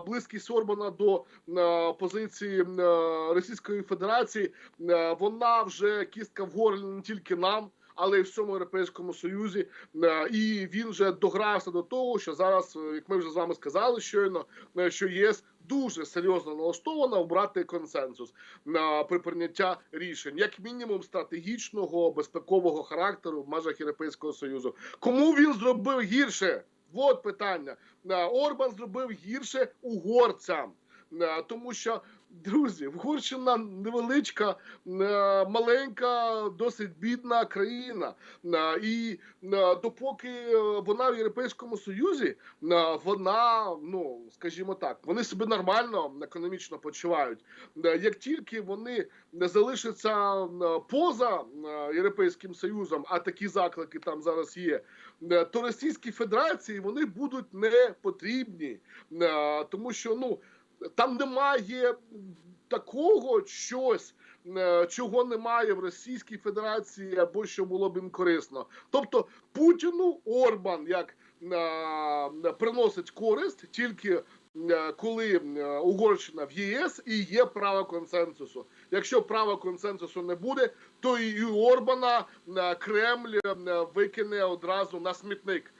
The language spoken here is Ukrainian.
близькість Орбана до е, позиції е, Російської Федерації, е, вона вже кістка в горлі не тільки нам. Але й всьому європейському союзі, і він вже догрався до того, що зараз, як ми вже з вами сказали, щойно що ЄС дуже серйозно налаштована обрати консенсус на при прийняття рішень, як мінімум стратегічного безпекового характеру в межах Європейського союзу. Кому він зробив гірше? От питання. Е, Орбан зробив гірше угорцям. Е, Тому що, друзі, Угорщина невеличка, е, маленька, досить бідна країна. Е, І допоки вона в Європейському Союзі, вона, ну скажімо так, вони себе нормально економічно почувають. Як тільки вони залишаться поза Європейським Союзом, а такі заклики там зараз є, то Російській Федерації вони будуть не потрібні, тому що ну там немає такого щось. е, Чого немає в Російській Федерації або що було б їм корисно, тобто Путіну Орбан як е, приносить користь тільки е, коли е, Угорщина в ЄС і є право консенсусу. Якщо права консенсусу не буде, то і Орбана е, Кремль е, викине одразу на смітник.